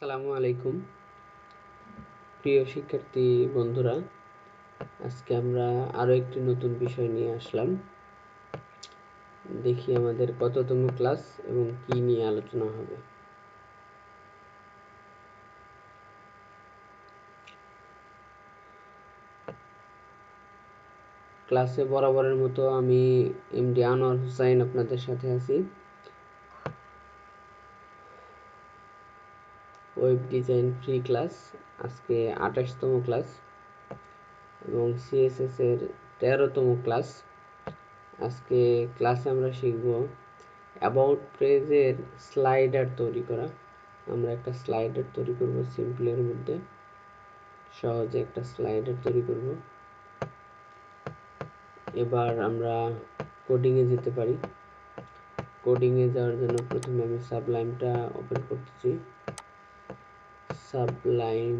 আসসালামু আলাইকুম। প্রিয় শিক্ষার্থী বন্ধুরা, আজকে আমরা আরও একটি নতুন বিষয় নিয়ে আসলাম। দেখি আমাদের কততম ক্লাস এবং কি নিয়ে আলোচনা হবে। ক্লাসে বরাবরের মতো আমি এমডি আনোয়ার হুসাইন আপনাদের সাথে আছি। ওয়েব ডিজাইন ফ্রি ক্লাস আজকে আঠাশতম ক্লাস এবং সিএসএস এর তেরোতম ক্লাস আজকে ক্লাসে আমরা শিখব অ্যাবাউট পেজের স্লাইডার তৈরি করা। আমরা একটা স্লাইডার তৈরি করব সিম্পলের মধ্যে। সহজে একটা স্লাইডার তৈরি করব। এবার আমরা কোডিংয়ে যেতে পারি। কোডিংয়ে যাওয়ার জন্য প্রথমে আমি সাবলাইমটা ওপেন করতেছি। সাবলাইম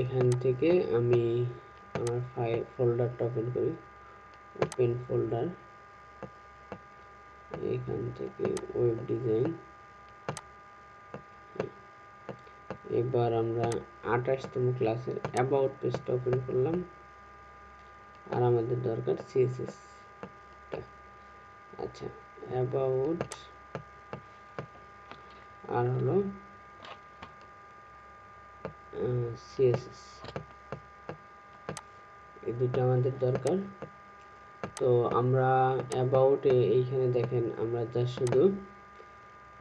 এখান থেকে আমি আমার ফাইল, ফোল্ডারটা ওপেন করি। ওপেন ফোল্ডার এখান থেকে ওয়েব ডিজাইন এবার আমরা আঠাশতম ক্লাসের অ্যাবাউট পেজটা ওপেন করলাম। আর আমাদের দরকার সিএসএস আচ্ছা অ্যাবাউট আর হলো সিএসএস এই দুটো আমাদের দরকার। তো আমরা অ্যাবাউটে এইখানে দেখেন, আমরা যা শুধু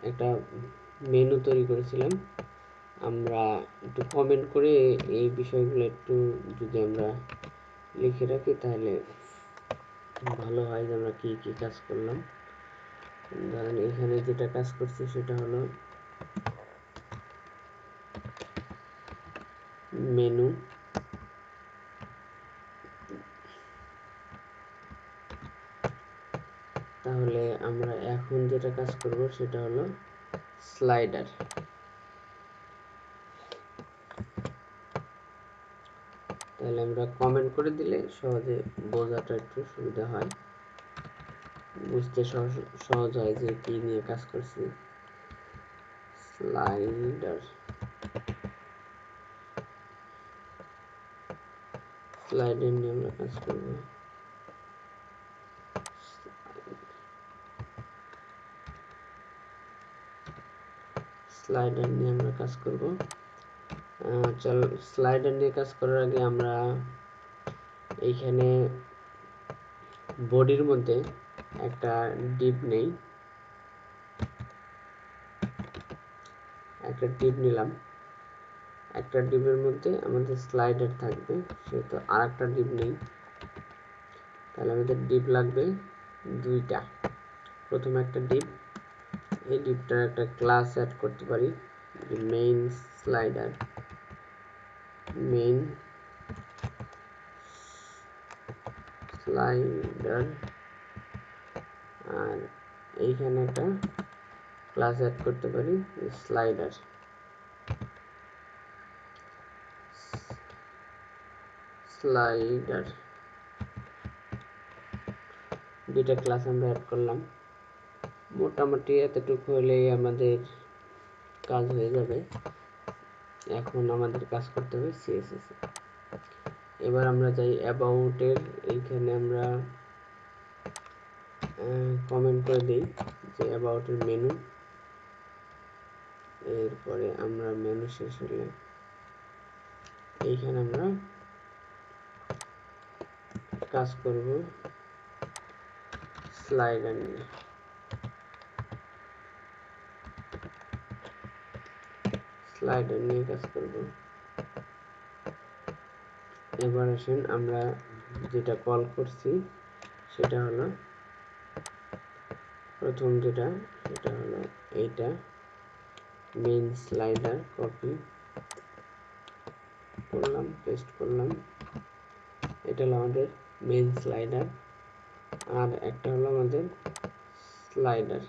একটা মেনু তৈরি করেছিলাম। আমরা একটু কমেন্ট করে এই বিষয়গুলো একটু যদি আমরা লিখে রাখি, তাহলে ভালো হয় যে আমরা কী কী কাজ করলাম। ধরেন এখানে যেটা কাজ করছি সেটা হলো মেনু। তাহলে আমরা এখন যেটা কাজ করব সেটা হলো স্লাইডার তাহলে আমরা কমেন্ট করে দিলে সহজে বোঝাটা একটু সুবিধা হয়। বুঝতে সহজ হয় যে কি নিয়ে কাজ করছি। স্লাইডার স্লাইডার নিয়ে আমরা কাজ করব স্লাইডার নিয়ে আমরা কাজ করব চল স্লাইডার নিয়ে কাজ করার আগে আমরা এইখানে বডির মধ্যে একটা ডিপ নেই একটা ডিপ নিলাম। একটা ডিপের মধ্যে আমাদের স্লাইডার থাকবে, সেহেতু আর একটা ডিপ নেই। তাহলে আমাদের ডিপ লাগবে দুইটা। প্রথমে একটা ডিপ এই ডিপটার একটা ক্লাস অ্যাড করতে পারি মেইন স্লাইডার মেইন স্লাইডার আর এইখানে একটা ক্লাস অ্যাড করতে পারি স্লাইডার স্লাইডার দুইটা ক্লাস আমরা অ্যাড করলাম। মোটামুটি এতটুকু হলেই আমাদের কাজ হয়ে যাবে। এখন আমাদের কাজ করতে হবে সিএসএস এবার আমরা যাই অ্যাবাউটের এইখানে আমরা কমেন্ট করে দিই যে অ্যাবাউটের মেনু এরপরে আমরা মেনু শেষ হলে এইখানে আমরা কাজ করব। স্লাইডার নিয়ে। স্লাইডার নিয়ে কাজ করব। এবার আসেন আমরা যেটা কল করছি, সেটা হলো, প্রথম যেটা, সেটা হলো এইটা মেইন স্লাইডার কপি করলাম পেস্ট করলাম। এটা হলো আমাদের মেইন স্লাইডার আর একটা হলো আমাদের স্লাইডার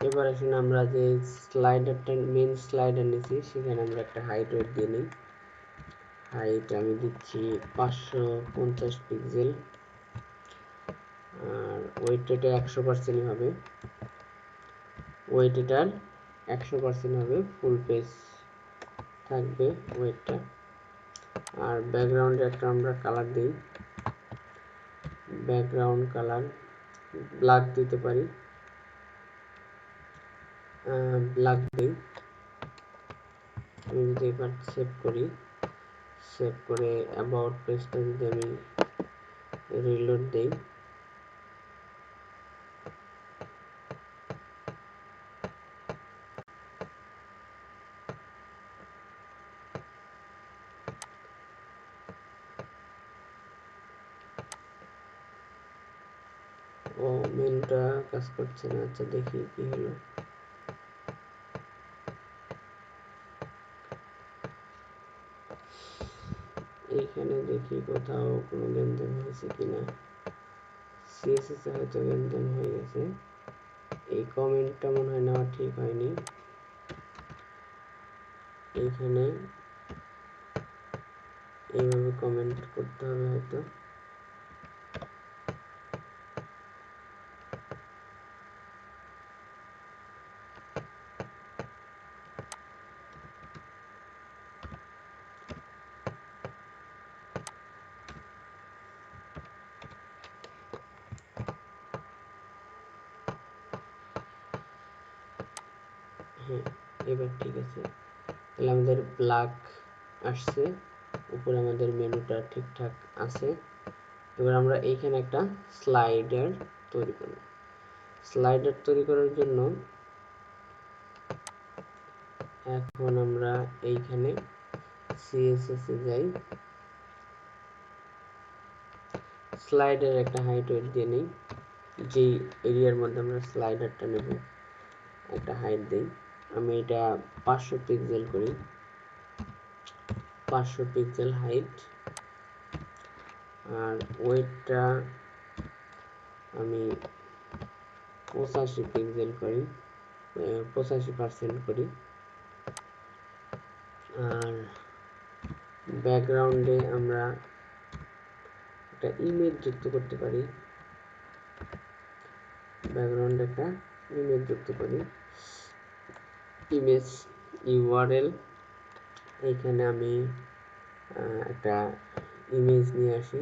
এবার আসুন আমরা যে স্লাইডারটা মেন স্লাইডার নিয়েছি সেখানে আমরা একটা হাইট ওয়েট দিয়ে নিই। হাইট আমি দিচ্ছি পাঁচশো পঞ্চাশ পিক্সেল আর ওয়েট এটা একশো পার্সেন্ট হবে। ওয়েট এটার একশো পার্সেন্ট হবে ফুল পেজ থাকবে ওয়েটটা আর ব্যাকগ্রাউন্ডে একটা আমরা কালার দিই। ব্যাকগ্রাউন্ড কালার ব্ল্যাক দিতে পারি। ব্ল্যাক দিই। আমি যদি এবার সেভ করি সেভ করে অ্যাবাউট পেজটা যদি আমি রিলোড দিই। ও মেনুটা কাজ করছে না। আচ্ছা দেখি কি হলো। এইখানে দেখি কোথাও কোনো লেনদেন হয়েছে কিনা। সিএসএস হয়তো লেনদেন হয়ে গেছে। এই কমেন্টটা মনে হয় নেওয়া ঠিক হয়নি। এইখানে এইভাবে কমেন্ট করতে হবে হয়তো হ্যাঁ এবার ঠিক আছে তাহলে আমাদের ব্ল্যাক আসছে, উপরে আমাদের মেনুটা ঠিকঠাক আছে। এবার আমরা এইখানে একটা স্লাইডার তৈরি করব। স্লাইডার তৈরি করার জন্য এখন আমরা এইখানে সিএসএস এ যাই। স্লাইডার একটা হাইট ওয়েট দিয়ে নিই। যেই এরিয়ার মধ্যে আমরা স্লাইডারটা নেব, একটা হাইট দিই। আমি এটা পাঁচশো পিক্সেল করি। পাঁচশো পিক্সেল হাইট আর ওয়েটটা আমি পঁচাশি পিক্সেল করি পঁচাশি পার্সেন্ট করি। আর ব্যাকগ্রাউন্ডে আমরা একটা ইমেজ যুক্ত করতে পারি। ব্যাকগ্রাউন্ডে একটা ইমেজ যুক্ত করি। ইমেজ ইউআরএল এইখানে আমি একটা ইমেজ নিয়ে আসি।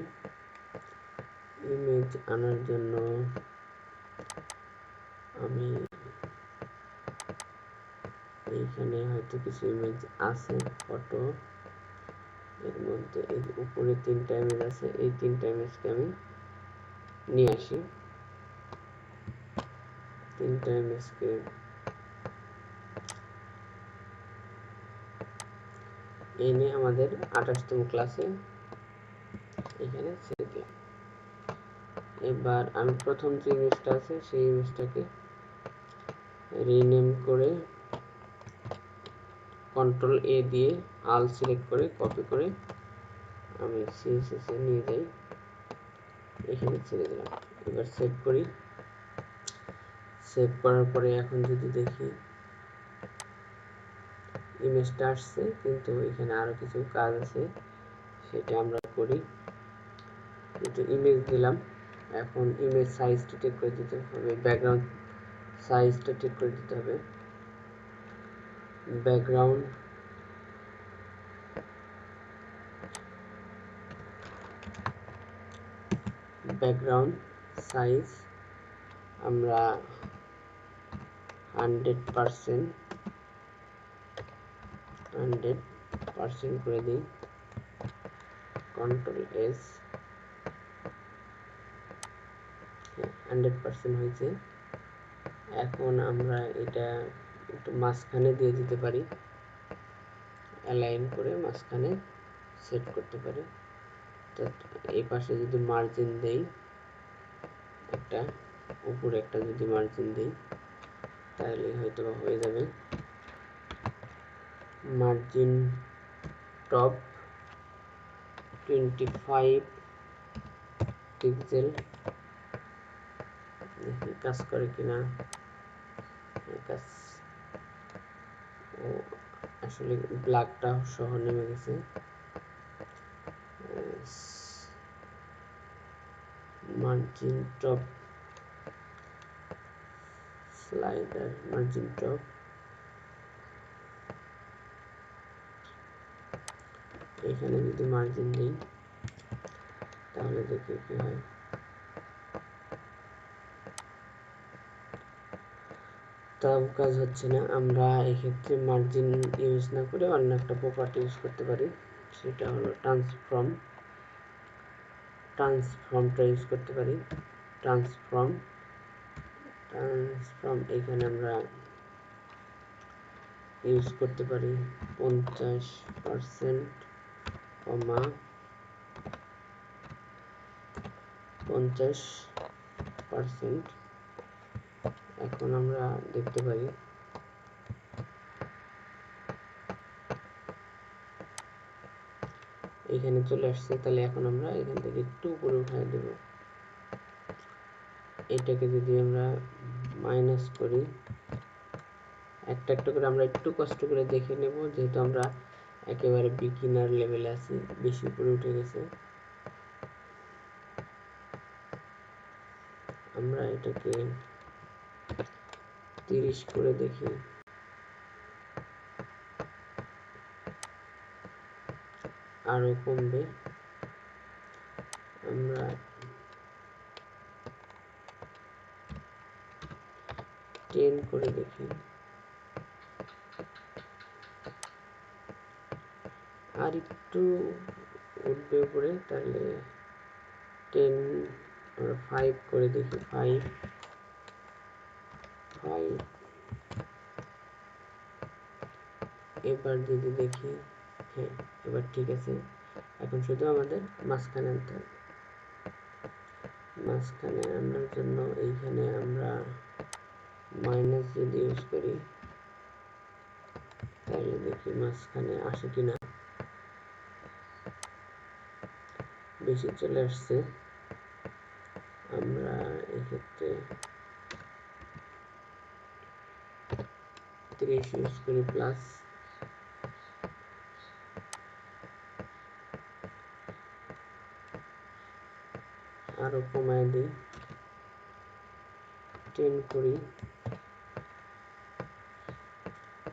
ইমেজ আনার জন্য আমি এইখানে হয়তো কিছু ইমেজ আছে ফটো এর মধ্যে এই উপরে তিনটা ইমেজ আছে, এই তিনটা ইমেজকে আমি নিয়ে আসি। তিনটা ইমেজকে এনে আমাদের আঠাশতম ক্লাসে এখানে দিলাম। এবার আমি প্রথম যে ইমেজটা আছে, সেই ইমেজটাকে রিনেম করে কন্ট্রোল এ দিয়ে আল সিলেক্ট করে কপি করে আমি সিএসএস নিয়ে যাই। এখানে ছেড়ে দিলাম। এবার সেভ করি। সেভ করার পরে এখন যদি দেখি ইমেজটা আসছে, কিন্তু এখানে আরও কিছু কাজ আছে, সেটা আমরা করি। একটু ইমেজ দিলাম। এখন ইমেজ সাইজটা ঠিক করে দিতে হবে ব্যাকগ্রাউন্ড সাইজটা ঠিক করে দিতে হবে। ব্যাকগ্রাউন্ড ব্যাকগ্রাউন্ড সাইজ আমরা হান্ড্রেড পারসেন্ট হান্ড্রেড পারসেন্ট করে দিই। কন্ট্রোল এস হান্ড্রেড পারসেন্ট হয়েছে। এখন আমরা এটা একটু মাঝখানে দিয়ে দিতে পারি। অ্যালাইন করে মাঝখানে সেট করতে পারি। তো এই পাশে যদি মার্জিন দেই, একটা, উপরে একটা যদি মার্জিন দিই তাহলে হয়তো হয়ে যাবে। Margin top twenty five pixel. কাজ করে কিনা। কাজ। আসলে ব্ল্যাকটা সহ নেমে গেছে। Margin top. Slider, margin top. এখানে যদি মার্জিন দিই তাহলে দেখি কি হয়। তাও কাজ হচ্ছে না, আমরা এক্ষেত্রে মার্জিন ইউজ না করে অন্য একটা প্রপার্টি ইউজ করতে পারি, সেটা হলো ট্রান্সফর্ম ট্রান্সফর্মটা ইউজ করতে পারি। ট্রান্সফর্ম ট্রান্সফর্ম এখানে আমরা ইউজ করতে পারি পঞ্চাশ পার্সেন্ট কমা পঞ্চাশ পার্সেন্ট। এখন আমরা দেখতে পারি এখানে চলে আসছে, তাহলে এখন আমরা এখান থেকে একটু উপরে উঠাই দেব। এটাকে যদি আমরা মাইনাস করি, একটা একটা করে আমরা একটু কষ্ট করে দেখে নেব, যেহেতু আমরা একেবারে বিগিনার লেভেলে আছি, বেশি উপরে উঠে গেছে। আমরা এটাকে তিরিশ করে দেখি। আরও কমবে। আমরা টেন করে দেখি। আর একটু উঠবে উপরে, তাহলে টেন আমরা ফাইভ করে দেখি ফাইভ ফাইভ এবার যদি দেখি হ্যাঁ এবার ঠিক আছে। এখন শুধু আমাদের মাঝখানে আনতে হবে। মাঝখানে আনার জন্য এইখানে আমরা মাইনাস যদি ইউজ করি, তাহলে দেখি মাঝখানে আসে কিনা। বেশি চলে আসছে। আমরা এক্ষেত্রে তিরিশ ইউজ করি প্লাস আরও কমায় দিই। টেন করি।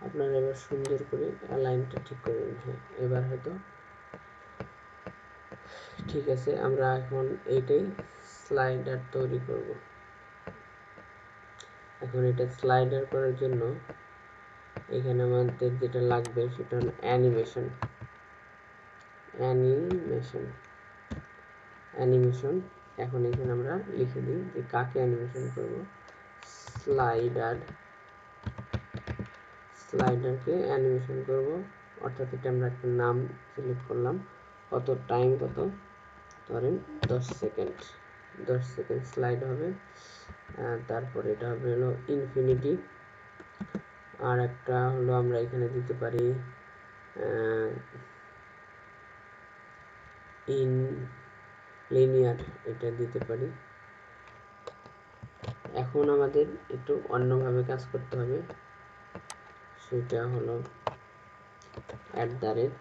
আপনারা এবার সুন্দর করে অ্যালাইনটা ঠিক করে হ্যাঁ এবার হয়তো ঠিক আছে, আমরা এখন এইটাই স্লাইডার তৈরি করব। এখন এটা স্লাইডার করার জন্য এখানে আমাদের যেটা লাগবে সেটা হলো অ্যানিমেশন অ্যানিমেশন অ্যানিমেশন এখন এখানে আমরা লিখে দিই যে কাকে অ্যানিমেশন করব। স্লাইডার স্লাইডারকে অ্যানিমেশন করব। অর্থাৎ এটা আমরা একটা নাম সিলেক্ট করলাম। কত টাইম কত? ধরেন দশ সেকেন্ড দশ সেকেন্ড স্লাইড হবে। তারপর এটা হবে হলো ইনফিনিটি। আর একটা হলো আমরা এখানে দিতে পারি ইন লিনিয়ার এটা দিতে পারি। এখন আমাদের একটু অন্যভাবে কাজ করতে হবে। সেটা হলো at the rate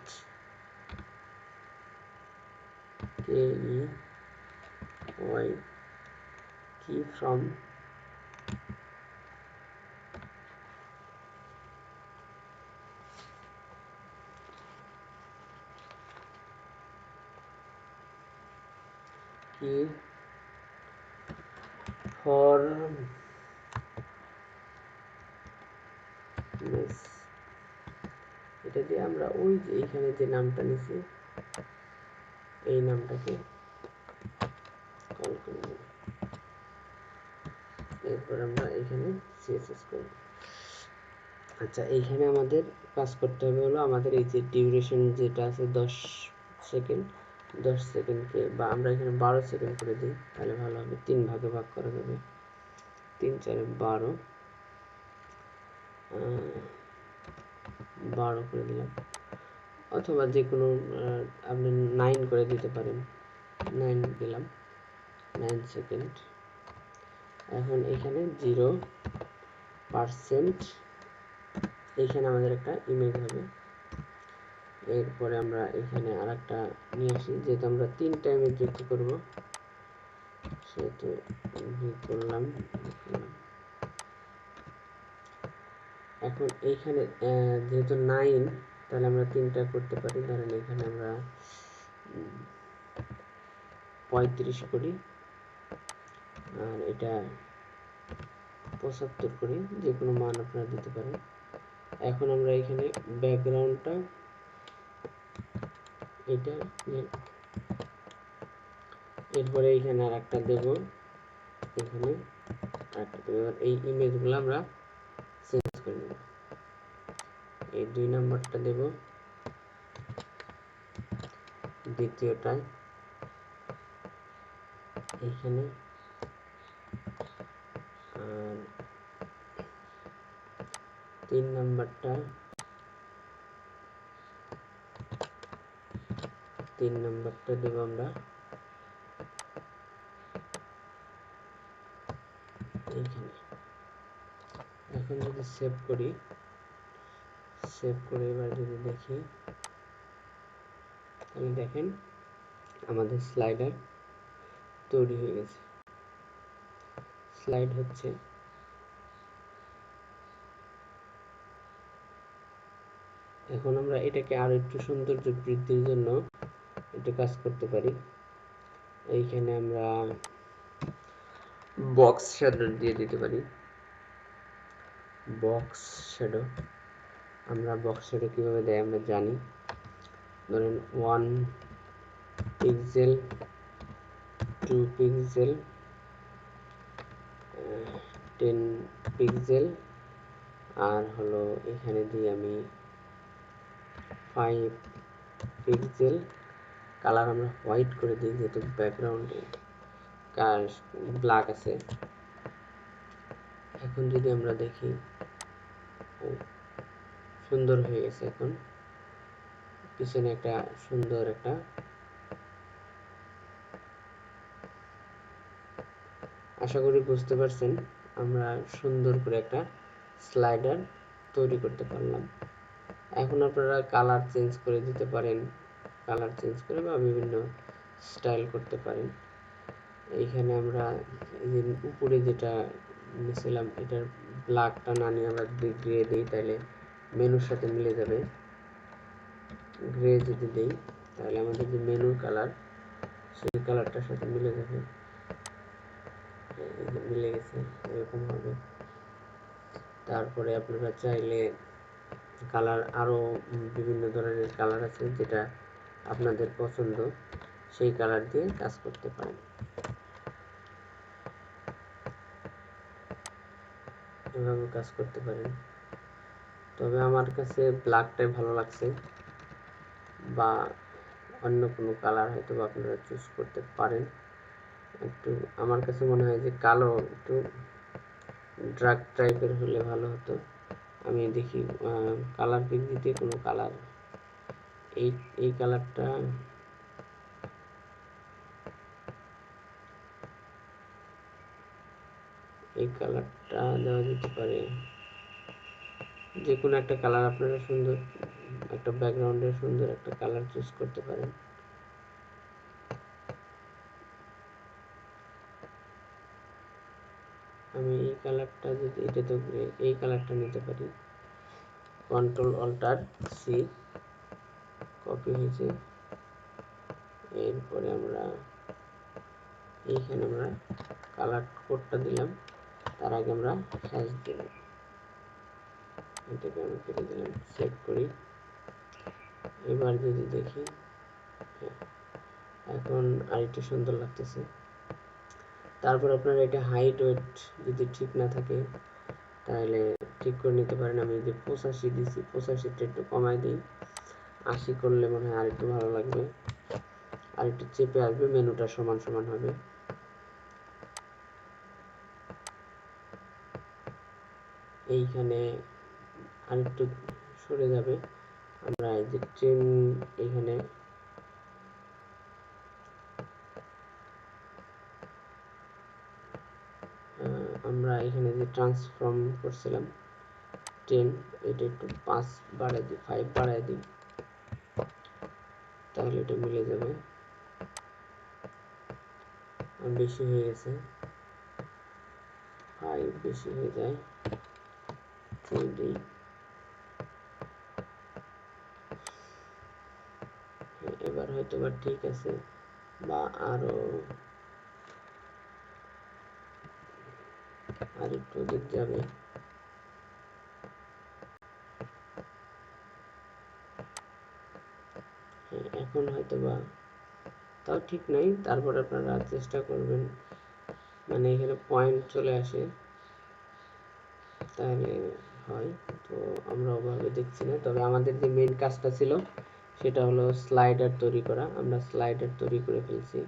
K E Y key from key for এটা দিয়ে আমরা ওই যে এইখানে যে নামটা নিছি এই নামটাকে কল করে এরপর আমরা এখানে সিএসএস করব। আচ্ছা এইখানে আমাদের কাজ করতে হবে হলো আমাদের এই যে ডিউরেশন যেটা আছে দশ সেকেন্ড দশ সেকেন্ডকে বা আমরা এখানে বারো সেকেন্ড করে দিই, তাহলে ভালো হবে। তিন ভাগে ভাগ করা যাবে। তিন চারে বারো বারো করে দিলাম। অথবা যে কোনো আপনি নাইন করে দিতে পারেন। নাইন দিলাম। নাইন সেকেন্ড এখন এখানে জিরো পার্সেন্ট এইখানে আমাদের একটা ইমেজ হবে। এরপরে আমরা এখানে আর একটা নিয়ে আসি, যেহেতু আমরা তিনটা ইমেজ যুক্ত করব। সেহেতু করলাম। এখন এইখানে যেহেতু নাইন তাহলে আমরা তিনটা করতে পারি। ধরেন এখানে আমরা পঁয়ত্রিশ করি। আর এটা পঁচাত্তর করি, যে কোনো মান আপনারা দিতে পারেন। এখন আমরা এখানে ব্যাকগ্রাউন্ডটা, এটা এরপরে এখানে আর একটা দেবো। এখানে আরেকটা দেবো। এবার এই ইমেজগুলো আমরা চেঞ্জ করে নেব। এই দুই নাম্বারটা দেব। দ্বিতীয়টায় এখানে। আর তিন নাম্বারটা। তিন নাম্বারটা দেব আমরা। এখন। যদি সেভ করি সেভ করে এবার যদি দেখি তাহলে দেখেন আমাদের স্লাইডার তৈরি হয়ে গেছে। স্লাইড হচ্ছে এখন আমরা এটাকে আরও একটু সৌন্দর্য বৃদ্ধির জন্য একটু কাজ করতে পারি। এইখানে আমরা বক্স শ্যাডো দিয়ে দিতে পারি। বক্স শ্যাডো আমরা বক্স শ্যাডো কীভাবে দেয় আমরা জানি। ধরেন one pixel two pixel ten pixel আর হলো এখানে দিই আমি ফাইভ পিক্সেল কালার আমরা হোয়াইট করে দিই যেহেতু ব্যাকগ্রাউন্ডে ব্ল্যাক আছে। এখন যদি আমরা দেখি সুন্দর হয়ে গেছে এখন। পিছনে একটা সুন্দর একটা আশা করি বুঝতে পারছেন, আমরা সুন্দর করে একটা স্লাইডার তৈরি করতে পারলাম। এখন আপনারা কালার চেঞ্জ করে দিতে পারেন কালার চেঞ্জ করে বা বিভিন্ন স্টাইল করতে পারেন। এইখানে আমরা উপরে যেটা নিয়েছিলাম, এটার ব্ল্যাকটা না নিয়ে আমরা গ্রে দিই তাহলে মেনুর সাথে মিলে যাবে। গ্রে যদি দিই, তাহলে আমাদের যে মেনুর কালার সেই কালারটার সাথে মিলে যাবে। মিলে গেছে, এরকম হবে। তারপরে আপনারা চাইলে কালার আরও বিভিন্ন ধরনের কালার আছে যেটা আপনাদের পছন্দ, সেই কালার দিয়ে কাজ করতে পারেন। এভাবে কাজ করতে পারেন। তবে আমার কাছে ব্ল্যাকটাই ভালো লাগছে বা অন্য কোনো কালার হয়তো বা আপনারা চুজ করতে পারেন। একটু আমার কাছে মনে হয় যে কালো একটু ড্রাগ টাইপের হলে ভালো হতো। আমি দেখি কালার পিক কোনো কালার এই এই কালারটা এই কালারটা দেওয়া যেতে পারে। যে কোনো একটা কালার আপনারা সুন্দর, একটা ব্যাকগ্রাউন্ডের সুন্দর একটা কালার চুজ করতে পারেন। আমি এই কালারটা যদি, এটা তো এই কালারটা নিতে পারি। কন্ট্রোল অল্টার সি কপি হয়েছে। এরপরে আমরা এইখানে আমরা কালার কোডটা দিলাম। তার আগে আমরা হ্যাশ দিলাম এটাকে আমি কেটে দিলাম সেভ করি। এবার যদি দেখি হ্যাঁ, এখন আরেকটু সুন্দর লাগতেছে। তারপর আপনার এটা হাইট ওয়েট যদি ঠিক না থাকে তাহলে ঠিক করে নিতে পারেন। আমি যে পঁচাশি দিছি পঁচাশিটা একটু কমাই দিই। আশি করলে মনে হয় আরেকটু ভালো লাগবে। আর একটু চেপে আসবে মেনুটা সমান সমান হবে। এইখানে আরেকটু সরে যাবে। আমরা এই যে ট্রেন এখানে। আমরা এখানে যে ট্রান্সফর্ম করছিলাম টেন এটা একটু পাঁচ বাড়াই দিই ফাইভ বাড়াই দিই। তাহলে এটা মিলে যাবে। বেশি হয়ে গেছে। ফাইভ বেশি হয়ে যায়। থ্রি দিই এবার হয়তো বা ঠিক আছে বা আরও আর একটু যাবে। হ্যাঁ, এখন হয়তো বা তাও ঠিক নাই তারপর আপনারা চেষ্টা করবেন মানে এখানে পয়েন্ট চলে আসে তাহলে হয় তো আমরা ওভাবে দেখছি না তবে আমাদের যে মেন কাজটা ছিল সেটা হলো স্লাইডার তৈরি করা। আমরা স্লাইডার তৈরি করে ফেলছি।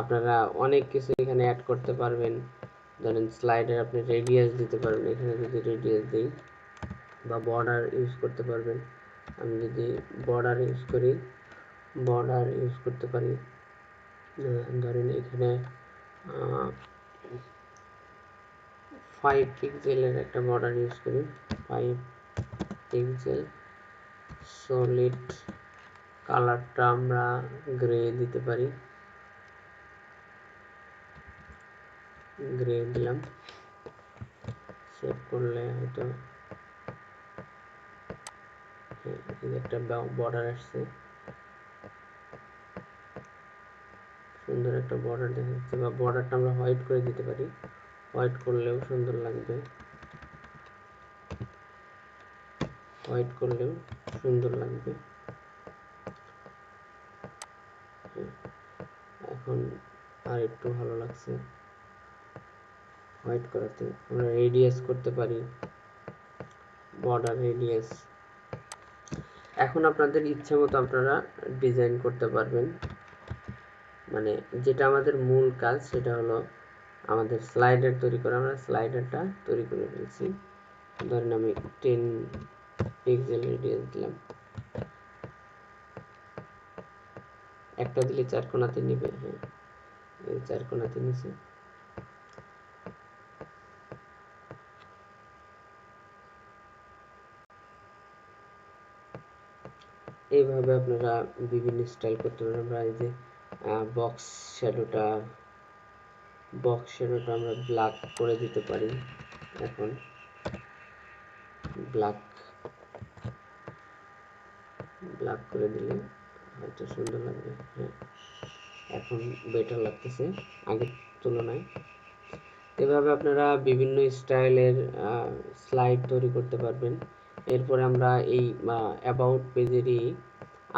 আপনারা অনেক কিছু এখানে অ্যাড করতে পারবেন। ধরেন স্লাইডার আপনি রেডিয়াস দিতে পারবেন। এখানে যদি রেডিয়াস দিই বা বর্ডার ইউজ করতে পারবেন। আমি যদি বর্ডার ইউজ করি বর্ডার ইউজ করতে পারি। ধরেন এখানে ফাইভ পিক্সেলের একটা বর্ডার ইউজ করি। ফাইভ পিক্সেল সলিড কালারটা আমরা গ্রে দিতে পারি। গ্রে দিলাম। সেভ করলে হয়তো একটা বর্ডার আসছে। সুন্দর একটা বর্ডার দেখা যাচ্ছে বা বর্ডারটা আমরা হোয়াইট করে দিতে পারি। হোয়াইট করলেও সুন্দর লাগবে। হোয়াইট করলেও সুন্দর লাগবে। এখন আর একটু ভালো লাগছে। হোয়াইট করাতে আমরা রেডিয়াস করতে পারি। বর্ডার রেডিয়াস এখন আপনাদের ইচ্ছে মতো আপনারা ডিজাইন করতে পারবেন। মানে যেটা আমাদের মূল কাজ, সেটা হলো আমাদের স্লাইডার তৈরি করা। আমরা স্লাইডারটা তৈরি করে ফেলছি। ধরেন আমি টেন পিক্সেল রেডিয়াস দিলাম। একটা দিলে চার কোনাতে নিবে হ্যাঁ। চার কোনাতে নিছে। এইভাবে আপনারা বিভিন্ন স্টাইল করতে পারেন। আমরা এই যে বক্স শ্যাডোটা বক্স শ্যাডোটা আমরা ব্ল্যাক করে দিতে পারি এখন। ব্ল্যাক ব্ল্যাক করে দিলে। হয়তো সুন্দর লাগবে হ্যাঁ। এখন বেটার লাগতেছে, আগের তুলনায়। এভাবে আপনারা বিভিন্ন স্টাইলের স্লাইড তৈরি করতে পারবেন। এরপরে আমরা এই অ্যাবাউট পেজেরই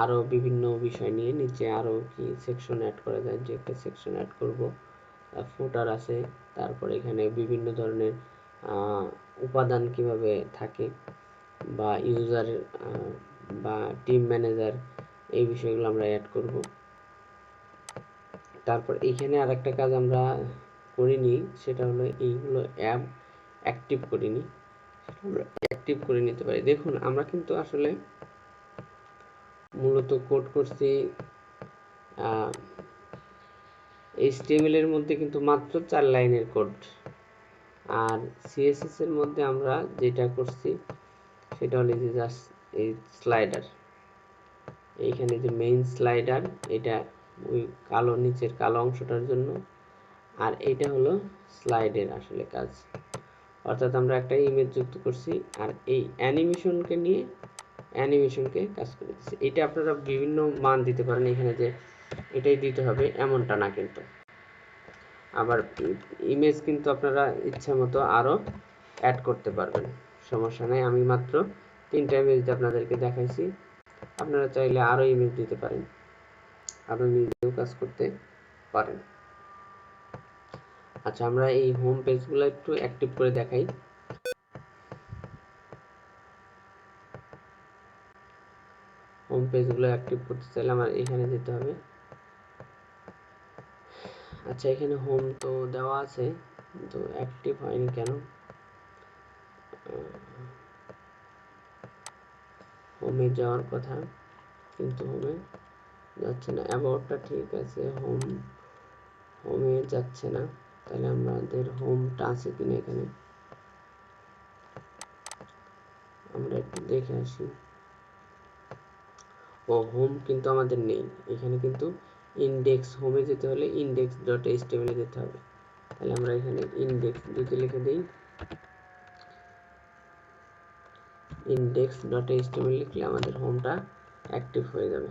আরও বিভিন্ন বিষয় নিয়ে নিচে আরও কি সেকশন অ্যাড করা যায়, যে একটা সেকশন অ্যাড করব। ফুটার আছে, তারপর এখানে বিভিন্ন ধরনের উপাদান কীভাবে থাকে, বা ইউজার বা টিম ম্যানেজার এই বিষয়গুলো আমরা অ্যাড করব। তারপর এখানে আর একটা কাজ আমরা করিনি, সেটা হলো এইগুলো অ্যাপ অ্যাক্টিভ করিনি। আমরা অ্যাক্টিভ করে নিতে পারি। দেখুন, আমরা কিন্তু আসলে মূলত কোড করছি এইচটিএমএল এর মধ্যে কিন্তু মাত্র চার লাইনের কোড আর সিএসএস এর মধ্যে আমরা যেটা করছি, সেটা হলো যে জাস্ট এই স্লাইডার এইখানে যে মেইন স্লাইডার এটা ওই কালো নিচের কালো অংশটার জন্য। আর এটা হলো স্লাইডের আসলে কাজ। অর্থাৎ আমরা একটা ইমেজ যুক্ত করছি, আর এই অ্যানিমেশনকে নিয়ে অ্যানিমেশনকে কাজ করে দিচ্ছি এটা আপনারা বিভিন্ন মান দিতে পারেন এখানে যে এটাই দিতে হবে, এমনটা না কিন্তু। আবার ইমেজ কিন্তু আপনারা ইচ্ছা মতো আরও অ্যাড করতে পারবেন। সমস্যা নেই, আমি মাত্র তিনটা ইমেজ আপনাদেরকে দেখাইছি। আপনারা চাইলে আরও ইমেজ দিতে পারেন। আরও নিজেও কাজ করতে পারেন। আচ্ছা আমরা এই হোম পেজগুলো একটু অ্যাক্টিভ করে দেখাই। হোম পেজগুলো অ্যাক্টিভ করতে চাইলে আমার এখানে যেতে হবে। আচ্ছা এখানে হোম তো দেওয়া আছে, তো অ্যাক্টিভ হয়নি কেন? হোমে যাওয়ার কথা, কিন্তু হোমে যাচ্ছে না। অ্যাবাউটটা ঠিক আছে হোম হোমে যাচ্ছে না। তাহলে আমাদের হোমটা আছে কিনা এখানে? আমরা একটু দেখে আসি। ও হোম কিন্তু আমাদের নেই। এখানে কিন্তু ইন্ডেক্স হোমে যেতে হলে ইন্ডেক্স ডট এইচটিএমএল যেতে হবে। তাহলে আমরা এখানে ইন্ডেক্স যদি লিখে দিই। ইন্ডেক্স ডট এইচটিএমএল লিখলে আমাদের হোমটা অ্যাক্টিভ হয়ে যাবে।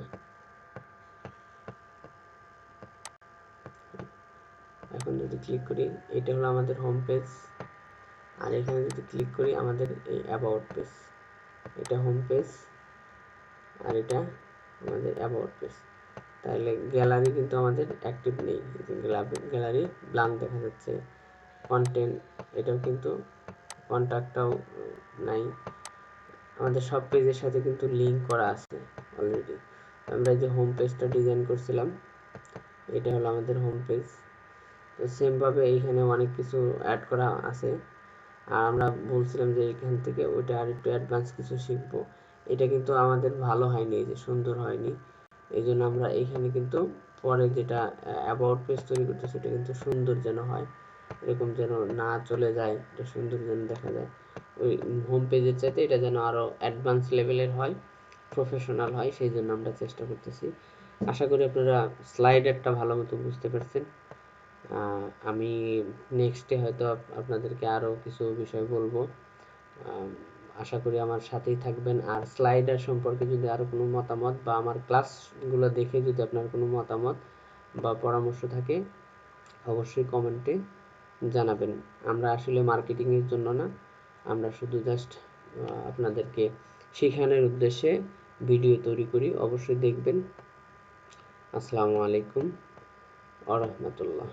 এখন যদি ক্লিক করি, এটা হলো আমাদের হোম পেজ আর এখানে যদি ক্লিক করি, আমাদের এই অ্যাবাউট পেজ এটা হোম পেজ আর এটা আমাদের অ্যাবাউট পেজ তাহলে গ্যালারি কিন্তু আমাদের অ্যাক্টিভ নেই। গ্যালারি ব্লাঙ্ক দেখা যাচ্ছে। কন্টেন্ট এটাও কিন্তু কন্ট্যাক্টটাও নাই। আমাদের সব পেজের সাথে কিন্তু লিঙ্ক করা আছে অলরেডি আমরা যে হোম পেজটা ডিজাইন করছিলাম, এটা হলো আমাদের হোম পেজ তো সেমভাবে এইখানে অনেক কিছু অ্যাড করা আছে। আর আমরা বলছিলাম যে এখান থেকে ওইটা আর একটু অ্যাডভান্স কিছু শিখব। এটা কিন্তু আমাদের ভালো হয়নি যে সুন্দর হয়নি। এই জন্য আমরা এখানে কিন্তু পরে যেটা অ্যাবাউট পেজ তৈরি করতে সেটা কিন্তু সুন্দর যেন হয়। এরকম যেন না চলে যায় এটা সুন্দর যেন দেখা যায়। ওই হোম পেজের চাইতে এটা যেন আরও অ্যাডভান্স লেভেলের হয় প্রফেশনাল হয়, সেই জন্য আমরা চেষ্টা করতেছি। আশা করি আপনারা স্লাইডারটা ভালো মতো বুঝতে পারছেন। আমি নেক্সটে হয়তো আপনাদেরকে আরও কিছু বিষয় বলব। আশা করি আমার সাথেই থাকবেন। আর স্লাইডার সম্পর্কে যদি আরও কোনো মতামত বা আমার ক্লাসগুলো দেখে যদি আপনার কোনো মতামত বা পরামর্শ থাকে, অবশ্যই কমেন্টে জানাবেন। আমরা আসলে মার্কেটিংয়ের জন্য না, আমরা শুধু জাস্ট আপনাদেরকে শেখানোর উদ্দেশ্যে ভিডিও তৈরি করি। অবশ্যই দেখবেন। আসসালামু আলাইকুম আ রহমতুল্লাহ।